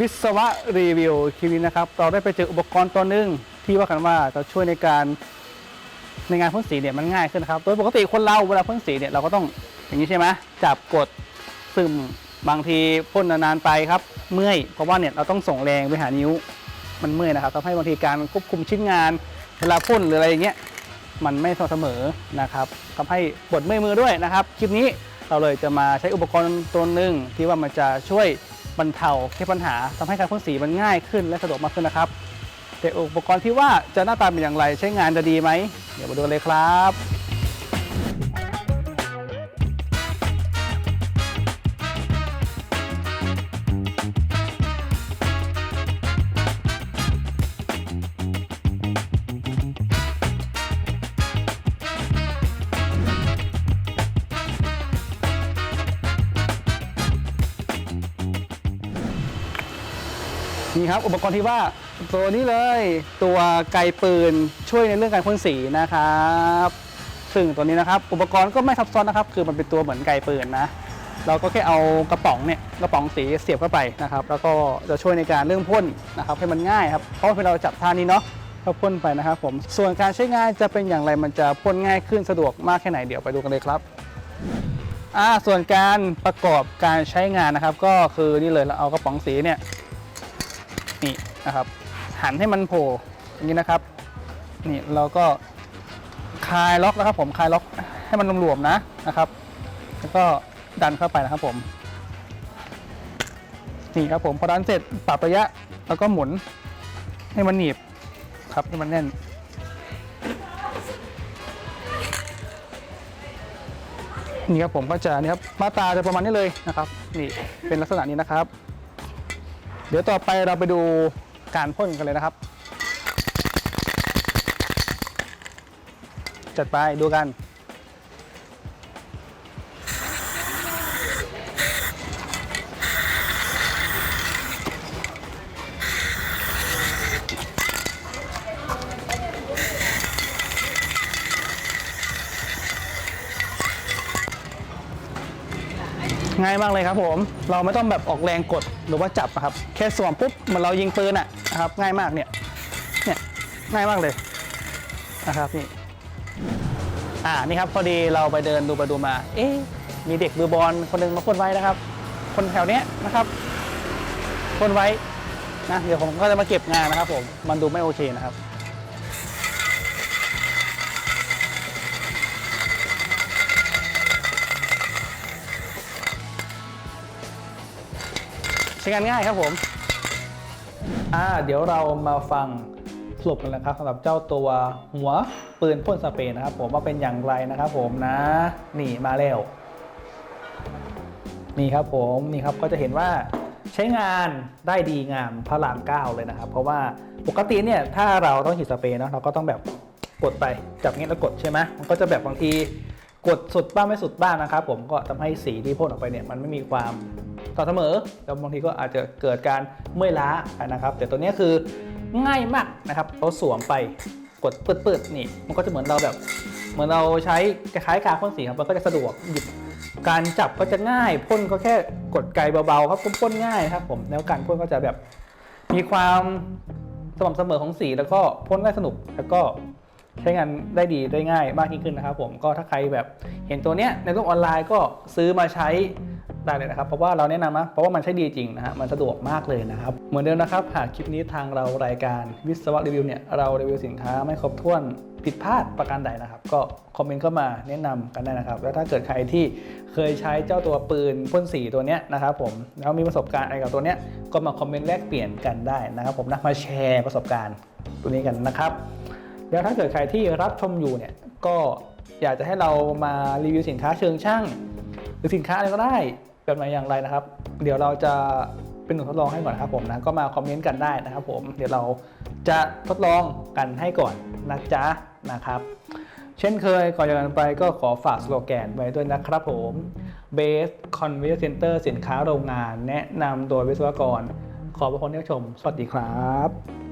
วิศวะรีวิวคลิปนี้นะครับ เราได้ไปเจออุปกรณ์ตัวหนึ่งที่ว่ากันว่าจะช่วยในการในงานพ่นสีเนี่ยมันง่ายขึ้นนะครับ โดยปกติคนเราเวลาพ่นสีเนี่ยเราก็ต้องอย่างนี้ใช่ไหมจับกดซึมบางทีพ่นนานๆไปครับ เมื่อยเพราะว่าเนี่ยเราต้องส่งแรงไปหานิ้วมันเมื่อยนะครับทำให้บางทีการควบคุมชิ้นงาน เวลาพ่นหรืออะไรอย่างเงี้ยมันไม่สม่ำเสมอนะครับทำให้ปวดเมื่อยมือด้วยนะครับคลิปนี้เราเลยจะมาใช้อุปกรณ์ตัวหนึ่งที่ว่ามันจะช่วย บรรเทาแก้ปัญหาทำให้การพ่นสีมันง่ายขึ้นและสะดวกมากขึ้นนะครับ แต่อุปกรณ์ที่ว่าจะหน้าตาเป็นอย่างไรใช้งานจะดีไหมเดี๋ยวมาดูกันเลยครับ นี่ครับอุปกรณ์ที่ว่าตัวนี้เลยตัวไกปืนช่วยในเรื่องการพ่นสีนะครับซึ่งตัวนี้นะครับอุปกรณ์ก็ไม่ซับซ้อนนะครับ คือมันเป็นตัวเหมือนไกปืนนะเราก็แค่เอากระป๋องเนี่ยกระป๋องสีเสียบเข้าไปนะครับ แล้วก็จะช่วยในการเรื่องพ่นนะครับให้มันง่ายครับเพราะว่าเราจับท่านี้เนาะก็พ่นไปนะครับผมส่วนการใช้งานจะเป็นอย่างไรมันจะพ่นง่ายขึ้นสะดวกมากแค่ไหนเดี๋ยวไปดูกันเลยครับอ่าส่วนการประกอบการใช้งานนะครับ ก็คือนี่เลยเราเอากระป๋องสีเนี่ย นะครับ หันให้มันโผล่อย่างนี้นะครับ นี่เราก็คลายล็อกนะครับผมคลายล็อกให้มันหลวมๆนะนะครับ แล้วก็ดันเข้าไปนะครับผมนี่ครับผมพอดันเสร็จปรับระยะแล้วก็หมุนให้มันหนีบครับให้มันแน่น นี่ครับผมก็จะนี่ครับมาตราจะประมาณนี้เลยนะครับ นี่เป็นลักษณะนี้นะครับ เดี๋ยวต่อไปเราไปดู การพ่นกันเลยนะครับ จัดไปดูกันง่ายมากเลยครับผม เราไม่ต้องแบบออกแรงกดหรือว่าจับนะครับ แค่สวมปุ๊บเหมือนเรายิงปืนอะ นะครับง่ายมากเนี่ยเนี่ยง่ายมากเลยนะครับนี่อ่านี่ครับพอดีเราไปเดินดูไปดูมา เอ๊ะมีเด็กมือบอลคนหนึงมาพ่นไว้นะครับ คนแถวเนี้ยนะครับพ่นไว้นะเดี๋ยวผมก็จะมาเก็บงานนะครับผมมันดูไม่โอเคนะครับใช้งานง่ายครับผม อ่าเดี๋ยวเรามาฟังสรุปกันนะครับสำหรับเจ้าตัวหัวปืนพ่นสเปรย์นะครับ ผมว่าเป็นอย่างไรนะครับ ผมนะนี่มาแล้วนี่ครับผมนี่ครับก็จะเห็นว่าใช้งานได้ดีงามพระรามเก้าเลยนะครับ เพราะว่าปกติเนี่ยถ้าเราต้องฉีดสเปรย์เนาะเราก็ต้องแบบกดไปจับเงี้ยแล้วกดใช่ไหมมันก็จะแบบบางทีกดสุดบ้างไม่สุดบ้างนะครับ ผมก็ทำให้สีที่พ่นออกไปเนี่ยมันไม่มีความ ต่อเสมอแล้วบางทีก็อาจจะเกิดการเมื่อยล้านะครับ แต่ตัวนี้คือง่ายมากนะครับเราสวมไปกดปืดๆนี่ มันก็จะเหมือนเราแบบ เหมือนเราใช้คล้ายๆกาพ่นสีครับมันก็จะสะดวกหยิบการจับก็จะง่ายพ่นก็แค่กดไกลเบาๆครับพ่นง่ายครับผมแล้วการพ่นก็จะแบบมีความสม่ำเสมอของสีแล้วก็พ่นได้สนุกแล้วก็ใช้งานได้ดีได้ง่ายมากยิ่งขึ้นนะครับผมก็ถ้าใครแบบเห็นตัวเนี้ยในโลกออนไลน์ก็ซื้อมาใช้ ได้เลยนะครับ เพราะว่าเราแนะนำนะเพราะว่ามันใช้ดีจริงนะฮะมันสะดวกมากเลยนะครับ เหมือนเดิมนะครับหากคลิปนี้ทางเรารายการวิศวะรีวิวเนี่ยเรารีวิวสินค้าไม่ครบถ้วนผิดพลาดประการใดนะครับ ก็คอมเมนต์เข้ามาแนะนำกันได้นะครับ แล้วถ้าเกิดใครที่เคยใช้เจ้าตัวปืนพ่นสีตัวเนี้ยนะครับผมแล้วมีประสบการณ์อะไรกับตัวเนี้ยก็มาคอมเมนต์แลกเปลี่ยนกันได้นะครับ ผมนะมาแชร์ประสบการณ์ตัวนี้กันนะครับ แล้วถ้าเกิดใครที่รับชมอยู่เนี่ยก็อยากจะให้เรามารีวิวสินค้าเชิงช่าง หรือสินค้าอะไรก็ได้ แบบไหนอย่างไรนะครับ เดี๋ยวเราจะเป็นหนูทดลองให้ก่อนนะครับผมนะก็มาคอมเมนต์กันได้นะครับผมเดี๋ยวเราจะทดลองกันให้ก่อนนะจ๊ะนะครับ เช่นเคยก่อนจากกันไปก็ขอฝากสโลแกนไว้ด้วยนะครับผม Base Conveyor Center สินค้าโรงงาน แนะนำโดยวิศวกร ขอบพระคุณที่ชม สวัสดีครับ